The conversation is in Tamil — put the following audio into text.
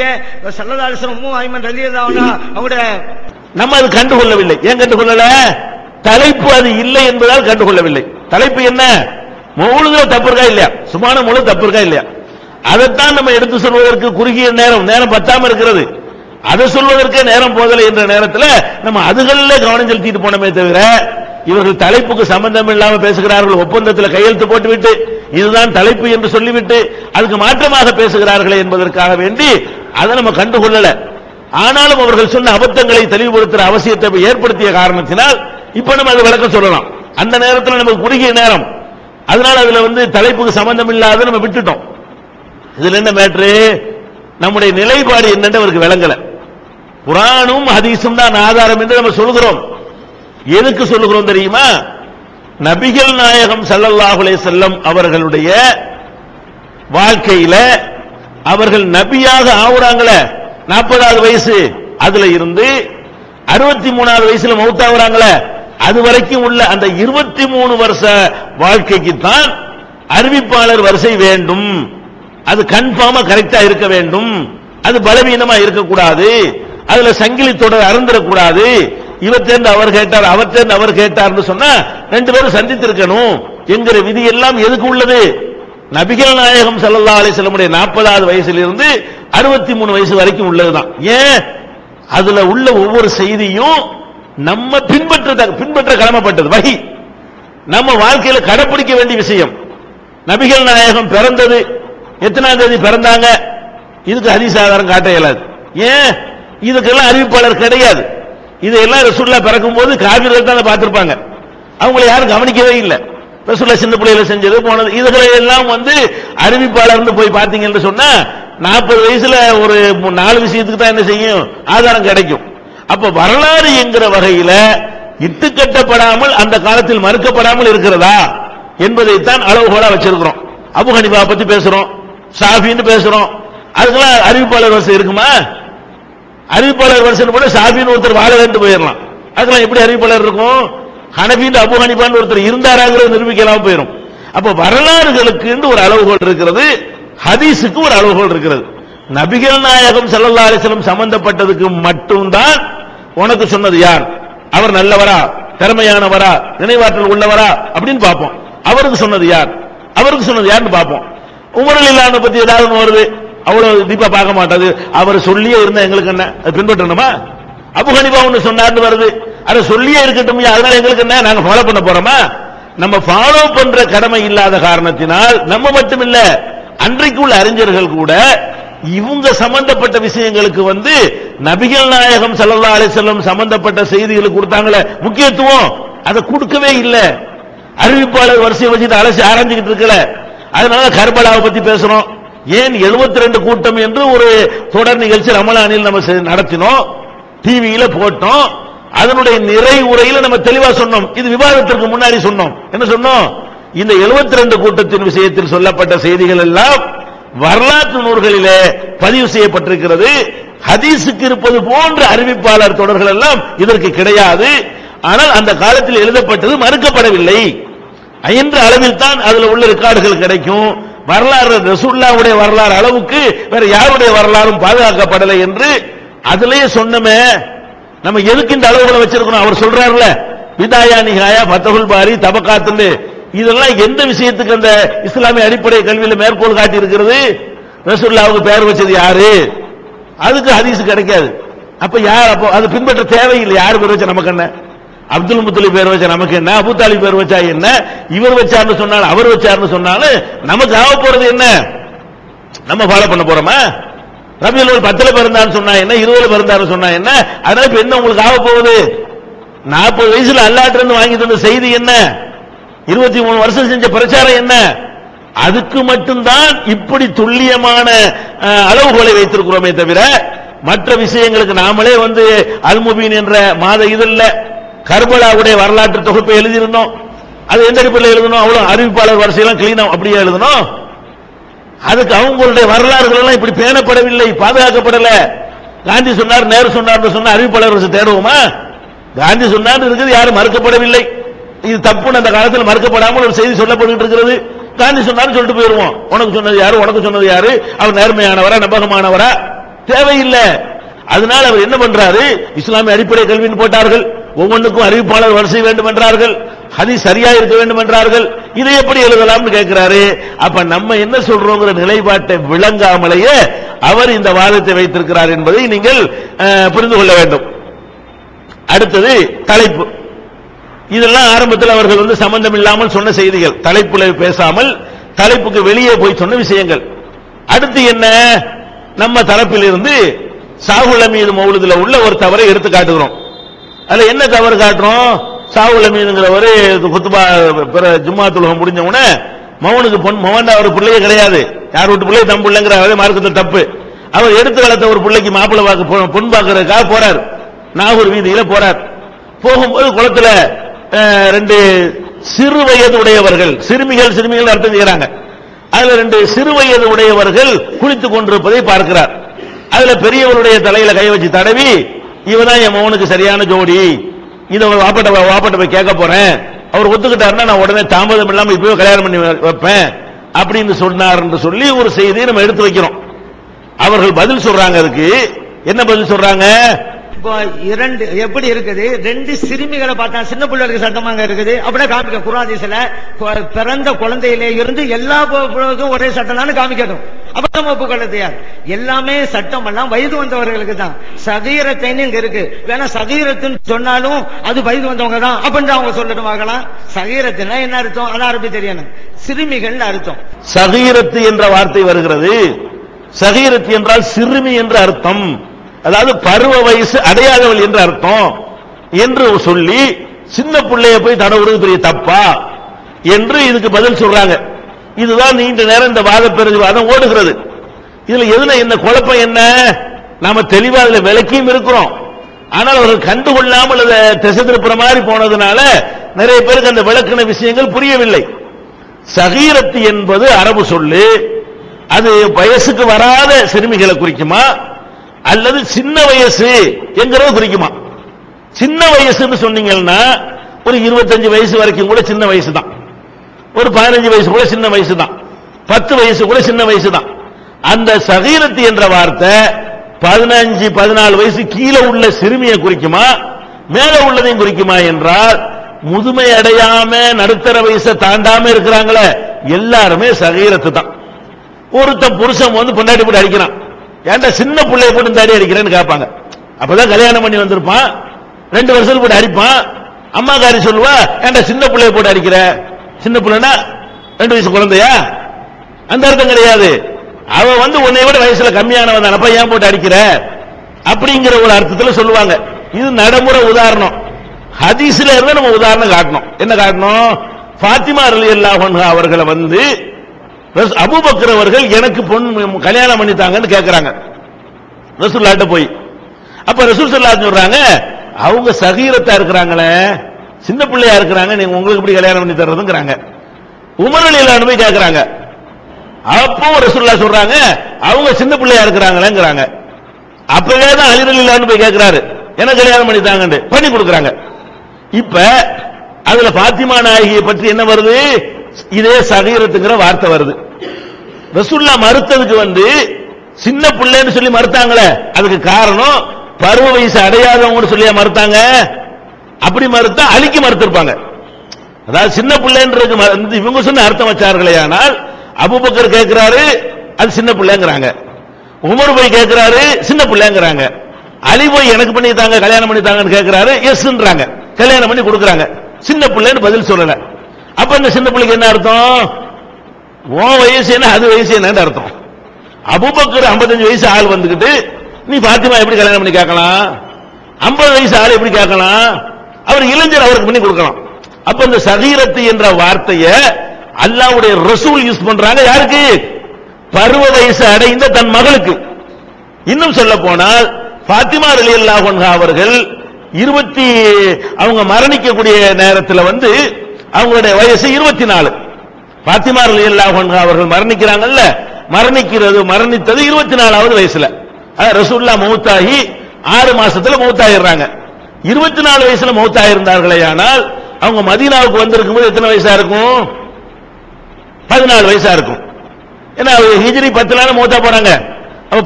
சொன்னீங்க ஐமன் நம்ம அது கண்டுகொள்ளவில்லை. ஏன் கண்டுகொள்ளல? தலைப்பு அது இல்லை என்பதால் கண்டுகொள்ளவில்லை. தலைப்பு என்ன? முழுதுல தப்பு இருக்கா இல்லையா? சுமான முழு தப்பு இருக்கா இல்லையா? அதைத்தான் நம்ம எடுத்து சொல்வதற்கு குறுகிய நேரம் நேரம் பத்தாம இருக்கிறது. அதை சொல்வதற்கே நேரம் போதலை என்ற நேரத்தில் நம்ம அதுகளில் கவனம் செலுத்திட்டு போனோமே தவிர இவர்கள் தலைப்புக்கு சம்பந்தம் இல்லாம பேசுகிறார்கள் ஒப்பந்தத்தில் கையெழுத்து போட்டுவிட்டு இதுதான் தலைப்பு என்று சொல்லிவிட்டு அதுக்கு மாற்றமாக பேசுகிறார்களே என்பதற்காக வேண்டி அதை நம்ம கண்டுகொள்ளல. ஆனாலும் அவர்கள் சொன்ன அபத்தங்களை தெளிவுபடுத்துற அவசியத்தை ஏற்படுத்திய காரணத்தினால் இப்ப நம்ம அதை விளக்கம் சொல்லலாம். அந்த நேரத்தில் நமக்கு குறுகிய நேரம். அதனால அதுல வந்து தலைப்புக்கு சம்பந்தம் இல்லாத நம்ம விட்டுட்டோம். இதுல என்ன மேட்ரு நம்முடைய நிலைப்பாடு என்னன்னு அவருக்கு விளங்கல. குரானும் ஹதீஸும் தான் ஆதாரம் என்று நம்ம சொல்கிறோம் எதுக்கு சொல்லுகிறோம் தெரியுமா? நபிகள் நாயகம் சல்லல்லாஹுலே செல்லம் அவர்களுடைய வாழ்க்கையில அவர்கள் நபியாக ஆகுறாங்களே நாற்பதாவது வயசு. அதுல இருந்து அறுபத்தி மூணாவது வயசுல மௌத்தாகுறாங்களே அது வரைக்கும் உள்ள அந்த இருபத்தி மூணு வருஷ வாழ்க்கைக்கு தான் அறிவிப்பாளர் வரிசை வேண்டும். அது கன்ஃபார்மா கரெக்டா இருக்க வேண்டும். அது பலவீனமா இருக்கக்கூடாது. அதுல சங்கிலி தொடர் அறந்துடக்கூடாது இவத்தேர்ந்து அவர் கேட்டார் அவர்த்தேர்ந்து அவர் கேட்டார்னு சொன்னா ரெண்டு பேரும் சந்தித்திருக்கணும். என்கிற விதி எல்லாம் எதுக்கு உள்ளது? நபிகள் நாயகம் சல்லா அலிசல்லமுடைய நாற்பதாவது 40வது வயசிலிருந்து அறுபத்தி மூணு வயசு வரைக்கும் உள்ளதுதான். ஏன்? அதுல உள்ள ஒவ்வொரு செய்தியும் நம்ம பின்பற்ற பின்பற்ற கடமைப்பட்டது. வகி. நம்ம வாழ்க்கையில கடைபிடிக்க வேண்டிய விஷயம். நபிகள் நாயகம் பிறந்தது. எத்தனாம் தேதி பிறந்தாங்க? இதுக்கு ஹதீஸ் ஆதாரம் காட்ட இயலாது. ஏன்? இதுக்கெல்லாம் அறிவிப்பாளர் கிடையாது. இதெல்லாம் ரசூல்லா பிறக்கும் போது காவிர்கள் தான் பார்த்திருப்பாங்க. அவங்களை யாரும் கவனிக்கவே இல்லை. ரசூல்லா சின்ன பிள்ளையில செஞ்சது போனது. இதுகளை எல்லாம் வந்து அறிவிப்பாளர்னு போய் பார்த்தீங்கன்னு சொன்னா நாற்பது வயசுல ஒரு நாலு விஷயத்துக்கு தான் என்ன செய்யும்? ஆதாரம் கிடைக்கும். அப்ப வரலாறு என்கிற வகையில இட்டுக்கட்டப்படாமல் அந்த காலத்தில் மறுக்கப்படாமல் இருக்கிறதா என்பதைத்தான் அளவுகோலா வச்சிருக்கிறோம். அபு ஹனிபா பத்தி பேசுறோம். சாஃபின்னு பேசுறோம். அதுக்கெல்லாம் அறிவிப்பாளர் வரிசை இருக்குமா? அறிவிப்பாளர் வரிசை போல சாஃபின்னு ஒருத்தர் வாழ வேண்டும் போயிடலாம். அதுக்கெல்லாம் எப்படி அறிவிப்பாளர் இருக்கும்? ஹனபின்னு அபு ஹனிபான் ஒருத்தர் இருந்தாராங்கிறது நிரூபிக்கலாம் போயிடும் அப்ப வரலாறுகளுக்கு ஒரு அளவுகோல் இருக்கிறது ஹதீஸுக்கு ஒரு அளவுகோல் இருக்கிறது. நபிகள் நாயகம் ஸல்லல்லாஹு அலிஸ்லம் சம்பந்தப்பட்டதுக்கு மட்டும்தான் உனக்கு சொன்னது யார்? அவர் நல்லவரா? திறமையானவரா? நினைவாற்றல் உள்ளவரா? அப்படின்னு பார்ப்போம். அவருக்கு சொன்னது யார்? அவருக்கு சொன்னது யாருன்னு பார்ப்போம். உமரல் இல்லாத பத்தி ஏதாவது வருது. அவ்வளவு தீபா பார்க்க மாட்டாது. அவர் சொல்லியே இருந்தா எங்களுக்கு என்ன? அது பின்பற்றணுமா? அபு ஹனிபா ஒன்று சொன்னார்னு வருது. அதை சொல்லியே இருக்கட்டும் அதனால எங்களுக்கு என்ன? நாங்க ஃபாலோ பண்ண போறோமா? நம்ம ஃபாலோ பண்ற கடமை இல்லாத காரணத்தினால் நம்ம மட்டும் இல்ல அன்றைக்கு உள்ள அறிஞர்கள் கூட இவங்க சம்பந்தப்பட்ட விஷயங்களுக்கு வந்து நபிகள் நாயகம் சல்லா அலிசல்லம் சம்பந்தப்பட்ட செய்திகளுக்கு கொடுத்தாங்களே. முக்கியத்துவம் அதை கொடுக்கவே இல்லை. அறிவிப்பாளர் வரிசையை வச்சுட்டு அலசி ஆரம்பிச்சுக்கிட்டு இருக்கல. அதனால கர்பலாவை பத்தி பேசுறோம். ஏன் 72 கூட்டம் என்று ஒரு தொடர் நிகழ்ச்சி ரமலானில் நம்ம செ- நடத்தினோம். டிவியில போட்டோம். அதனுடைய நிறை உரையில நம்ம தெளிவா சொன்னோம். இது விவாதத்திற்கு முன்னாடி சொன்னோம். என்ன சொன்னோம்? இந்த 72 கூட்டத்தின் விஷயத்தில் சொல்லப்பட்ட செய்திகள் எல்லாம் வரலாற்று நூல்களிலே பதிவு செய்யப்பட்டிருக்கிறது. ஹதீஸுக்கு இருப்பது போன்ற அறிவிப்பாளர் தொடர்கள் எல்லாம் இதற்கு கிடையாது. ஆனால் அந்த காலத்தில் எழுதப்பட்டது மறுக்கப்படவில்லை. என்ற அளவில் தான் அதுல உள்ள ரெக்கார்டுகள் கிடைக்கும். வரலாறு ரசுல்லாவுடைய வரலாறு அளவுக்கு வேற யாருடைய வரலாறும் பாதுகாக்கப்படலை என்று அதிலேயே சொன்னமே. நம்ம எதுக்கு இந்த அளவுகளை வச்சிருக்கணும்? அவர் சொல்றாருல விதாயா நிகாயா பத்தகுல் பாரி தபக்காத்துன்னு இதெல்லாம் எந்த விஷயத்துக்கு அந்த இஸ்லாமிய அடிப்படை கல்வியில மேற்கோள் காட்டி இருக்கிறது ரசூல்லாவுக்கு பெயர் வச்சது யாரு? அதுக்கு ஹதீஸ் கிடைக்காது. அப்ப யார் அப்போ? அது பின்பற்ற தேவையில்லை. யார் பேர் வச்சா நமக்கு என்ன? அப்துல் முத்தலி பேர் வச்சா நமக்கு என்ன? அபு பேர் வச்சா என்ன? இவர் வச்சார்னு சொன்னாலும் அவர் வச்சார்னு சொன்னாலும் நமக்கு ஆக போறது என்ன? நம்ம ஃபாலோ பண்ண போறோமா? ரபியல் ஒரு பத்துல பிறந்தான்னு சொன்னா என்ன? இருபதுல பிறந்தாரு சொன்னா என்ன? அதனால இப்ப என்ன உங்களுக்கு ஆக போகுது? நாற்பது வயசுல அல்லாட்டு இருந்து வாங்கி தந்த செய்தி என்ன? இருபத்தி மூணு வருஷம் செஞ்ச பிரச்சாரம் என்ன? அதுக்கு மட்டும்தான் இப்படி துல்லியமான அளவுகோலை வைத்திருக்கிறோமே தவிர மற்ற விஷயங்களுக்கு நாமளே வந்து அல்முபீன் என்ற மாத இதழ்ல கர்பலாவுடைய வரலாற்று தொகுப்பை எழுதியிருந்தோம். அது எந்த அடிப்படையில் எழுதணும்? அவ்வளவு அறிவிப்பாளர் வரிசையெல்லாம் கிளீனா அப்படியே எழுதணும். அதுக்கு அவங்களுடைய வரலாறுகள் எல்லாம் இப்படி பேணப்படவில்லை பாதுகாக்கப்படல. காந்தி சொன்னார் நேரு சொன்னார் சொன்ன அறிவிப்பாளர் தேடுவோமா? காந்தி சொன்னார் இருக்குது யாரும் மறுக்கப்படவில்லை. இது தப்புன்னு அந்த காலத்தில் மறுக்கப்படாமல் ஒரு செய்தி சொல்லப்பட்டு இருக்கிறது. காந்தி சொன்னார் சொல்லிட்டு போயிருவோம் உனக்கு சொன்னது யாரு உனக்கு சொன்னது யாரு? அவர் நேர்மையானவரா நம்பகமானவரா? தேவையில்லை. அதனால அவர் என்ன பண்றாரு? இஸ்லாமிய அடிப்படை கல்வின்னு போட்டார்கள். ஒவ்வொன்றுக்கும் அறிவிப்பாளர் வரிசை வேண்டும் என்றார்கள். ஹதீஸ் சரியா இருக்க வேண்டும் என்றார்கள் இதை எப்படி எழுதலாம்னு கேட்கிறாரு. அப்ப நம்ம என்ன சொல்றோங்கிற நிலைப்பாட்டை விளங்காமலேயே அவர் இந்த வாதத்தை வைத்திருக்கிறார் என்பதை நீங்கள் அஹ், புரிந்து கொள்ள வேண்டும். அடுத்தது தலைப்பு. இதெல்லாம் ஆரம்பத்தில் அவர்கள் வந்து சம்பந்தம் இல்லாமல் சொன்ன செய்திகள். தலைப்புல பேசாமல் தலைப்புக்கு வெளியே போய் சொன்ன விஷயங்கள். அடுத்து என்ன? நம்ம தரப்பில் இருந்து சாகுல மீது மௌலுதுல உள்ள ஒரு தவறை எடுத்து காட்டுகிறோம். அதுல என்ன தவறு காட்டுறோம்? சாவுல மீதுங்கிறவர் குத்துபா பிற ஜும்மா துலகம் முடிஞ்ச உடனே மௌனுக்கு பொன் மவன் அவர் பிள்ளையே கிடையாது. யார் வீட்டு பிள்ளை தம் பிள்ளைங்கிற மார்க்கத்தில் தப்பு. அவர் எடுத்து வளர்த்த ஒரு பிள்ளைக்கு மாப்பிள்ளை வாக்கு பொன் பார்க்கறதுக்காக போறார். நாகூர் வீதியில போறார். போகும்போது குளத்துல ரெண்டு சிறு வயது உடையவர்கள் சிறுமிகள் சிறுமிகள் அர்த்தம் செய்யறாங்க. அதுல ரெண்டு சிறு வயது உடையவர்கள் குளித்துக் கொண்டிருப்பதை பார்க்கிறார். அதுல பெரியவருடைய தலையில கை வச்சு தடவி இவதான் என் மகனுக்கு சரியான ஜோடி. இதை வாப்பட்ட வாப்பட்ட போய் கேட்க போறேன். அவர் ஒத்துக்கிட்டாருன்னா நான் உடனே தாமதம் இல்லாமல் இப்பவே கல்யாணம் பண்ணி வைப்பேன். அப்படின்னு சொன்னார் என்று சொல்லி ஒரு செய்தியை நம்ம எடுத்து வைக்கிறோம். அவர்கள் பதில் சொல்றாங்க அதுக்கு. என்ன பதில் சொல்றாங்க? இப்போ இரண்டு எப்படி இருக்குது? ரெண்டு சிறுமிகளை பார்த்தா சின்ன பிள்ளைகளுக்கு சட்டமாக இருக்குது. அப்படியே காமிக்க குராதிசில பிறந்த குழந்தையிலே இருந்து எல்லா ஒரே சட்டம் காமிக்கணும் அப்பதான் புகழதையார் எல்லாமே சட்டம் எல்லாம் வயது வந்தவர்களுக்கு தான். சகீரத்தைன்னு இங்க இருக்கு. வேணா சகீரத்துன்னு சொன்னாலும் அது வயது வந்தவங்க தான். அப்படின்னு அவங்க சொல்லட்டும் பார்க்கலாம் சகீரத்துனா என்ன அர்த்தம்? அது அரபி தெரியணும் சிறுமிகள் அர்த்தம். சகீரத்து என்ற வார்த்தை வருகிறது. சகீரத்து என்றால் சிறுமி என்ற அர்த்தம். அதாவது பருவ வயசு அடையாதவள் என்ற அர்த்தம். என்று சொல்லி சின்ன பிள்ளைய போய் தடவுறது பெரிய தப்பா? என்று இதுக்கு பதில் சொல்றாங்க. இதுதான் நீண்ட நேரம் இந்த வாத வாதம் ஓடுகிறது. இதுல எதுல என்ன குழப்பம் என்ன? நாம தெளிவா அதுல விளக்கியும் இருக்கிறோம். ஆனால் அவர்கள் கண்டுகொள்ளாமல் அதை திசை திருப்புற மாதிரி போனதுனால நிறைய பேருக்கு அந்த விளக்கின விஷயங்கள் புரியவில்லை. சகீரத்து என்பது அரபு சொல்லு அது வயசுக்கு வராத சிறுமிகளை குறிக்குமா? அல்லது சின்ன வயசு என்கிறத குறிக்குமா? சின்ன வயசுன்னு சொன்னீங்கன்னா ஒரு இருபத்தஞ்சு வயசு வரைக்கும் கூட சின்ன வயசு தான் ஒரு பதினஞ்சு வயசு கூட சின்ன வயசு தான் பத்து வயசு கூட சின்ன வயசு தான் அந்த சகீரத்து என்ற வார்த்தை பதினஞ்சு பதினாலு வயசு கீழே உள்ள சிறுமியை குறிக்குமா? மேல உள்ளதையும் குறிக்குமா என்றால் முதுமை அடையாம நடுத்தர வயசை தாண்டாம இருக்கிறாங்களே எல்லாருமே சகீரத்து தான் ஒருத்தன் புருஷன் வந்து பொண்டாட்டி போட்டு அடிக்கிறான். ஏன்டா சின்ன பிள்ளைய போட்டு தாடி அடிக்கிறேன்னு கேட்பாங்க. அப்பதான் கல்யாணம் பண்ணி வந்திருப்பான். ரெண்டு வருஷத்துக்கு போட்டு அடிப்பான். அம்மாக்காரி சொல்லுவா ஏன்டா சின்ன பிள்ளைய போட்டு அடிக்கிற? சின்ன பிள்ளைனா ரெண்டு வயசு குழந்தையா? அந்த அர்த்தம் கிடையாது. அவ வந்து உன்னை விட வயசுல கம்மியானவன் தானப்பா ஏன் போட்டு அடிக்கிற? அப்படிங்கிற ஒரு அர்த்தத்தில் சொல்லுவாங்க. இது நடைமுறை உதாரணம். ஹதீஸ்ல இருந்து நம்ம உதாரணம் காட்டணும். என்ன காட்டணும்? ஃபாத்திமா அலி அன்ஹா அவர்களை வந்து அபுபக்கர் அவர்கள் எனக்கு பொண்ணு கல்யாணம் பண்ணித்தாங்கன்னு கேட்கிறாங்க ரசூல்லாட்ட போய். அப்ப ரசூல் ஸல்லல்லாஹு சொல்றாங்க அவங்க சகீரத்தா இருக்கிறாங்களே. சின்ன பிள்ளையா இருக்கிறாங்க நீங்க உங்களுக்கு எப்படி கல்யாணம் பண்ணி தர்றதுங்கிறாங்க. உமர் அலிலான்னு போய் கேக்குறாங்க. அப்போ ரசூல்லா சொல்றாங்க அவங்க சின்ன பிள்ளையா இருக்கிறாங்களேங்கிறாங்க. அப்பவே தான் அலிரலிலான்னு போய் கேட்கிறாரு என்ன கல்யாணம் பண்ணி தாங்க பண்ணி கொடுக்குறாங்க. இப்ப அதுல பாத்திமா நாயகியை பற்றி என்ன வருது? இதே சகீரத்துங்கிற வார்த்தை வருது. ரசூல்லா மறுத்ததுக்கு வந்து சின்ன பிள்ளைன்னு சொல்லி மறுத்தாங்களே அதுக்கு காரணம் பருவ வயசு அடையாதவங்க சொல்லியா மறுத்தாங்க? அப்படி மறுத்தா அழிக்கு மறுத்திருப்பாங்க. அதாவது சின்ன பிள்ளைன்றது வந்து இவங்க சொன்ன அர்த்தம் வச்சார்களே ஆனால் அபுபக்கர் கேட்கிறாரு அது சின்ன பிள்ளைங்கிறாங்க. உமர் போய் கேட்கிறாரு சின்ன பிள்ளைங்கிறாங்க. அலி போய் எனக்கு பண்ணி தாங்க கல்யாணம் பண்ணி தாங்கன்னு கேட்கிறாரு எஸ்ன்றாங்க. கல்யாணம் பண்ணி கொடுக்குறாங்க. சின்ன பிள்ளைன்னு பதில் சொல்லல. அப்ப இந்த சின்ன பிள்ளைக்கு என்ன அர்த்தம்? உன் வயசு என்ன அது வயசு என்னன்னு அர்த்தம். அபுபக்கர் ஐம்பத்தஞ்சு வயசு ஆள் வந்துக்கிட்டு நீ பாத்திமா எப்படி கல்யாணம் பண்ணி கேட்கலாம்? 50 வயசு ஆள் எப்படி கேட்கலாம்? அவர் இளைஞர் அவருக்கு பண்ணி கொடுக்கலாம். அப்ப இந்த சகீரத்து என்ற வார்த்தையை அல்லாவுடைய ரசூல் யூஸ் பண்றாங்க யாருக்கு? பருவ வயசு அடைந்த தன் மகளுக்கு. இன்னும் சொல்ல போனால் பாத்திமா அலி அன்ஹா அவர்கள் இருபத்தி அவங்க மரணிக்கக்கூடிய நேரத்தில் வந்து அவங்களுடைய வயசு இருபத்தி நாலு பாத்திமா அலி அன்ஹா அவர்கள் மரணிக்கிறாங்கல்ல? மரணிக்கிறது மரணித்தது இருபத்தி நாலாவது வயசுல ரசூல்லா மௌத்தாகி ஆறு மாசத்துல மௌத்தாயிடுறாங்க. இருபத்தி நாலு வயசுல மௌத்தாயிருந்தார்களே ஆனால் அவங்க மதீனாவுக்கு வந்திருக்கும் போது எத்தனை வயசா இருக்கும்? பதினாலு வயசா இருக்கும். ஏன்னா ஹிஜ்ரி பத்துல மௌத்தா போறாங்க. அப்ப